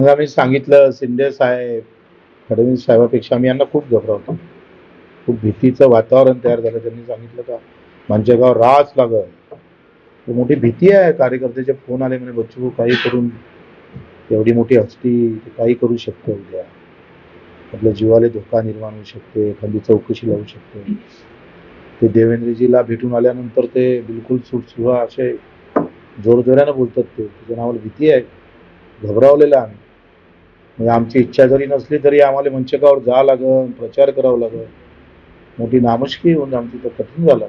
आम्ही सांगितलं शिंदे साहेब फडणवीस साहेबापेक्षा आम्ही यांना खूप घबरावतो. खूप भीतीचं वातावरण तयार झालं. त्यांनी सांगितलं का म्हणजे मंचेगाव रास लागल. मोठी भीती आहे. कार्यकर्त्याचे फोन आले म्हणे बच्चू काही करून एवढी मोठी हस्ती काही करू शकतो उद्या. आपल्या जीवाला धोका निर्माण होऊ शकते एखादी चौकशी लावू शकते. ते देवेंद्रजीला भेटून आल्यानंतर ते बिलकुल सुटसुहा असे जोरजोरानं बोलतात ते. त्याच्या नावाला भीती आहे. घबरावलेलं आम्ही. म्हणजे आमची इच्छा जरी नसली तरी आम्हाला मंचकावर जावं लागेल प्रचार करावा लागेल मोठी नामुष्की होऊन आमची तर कठीण झालं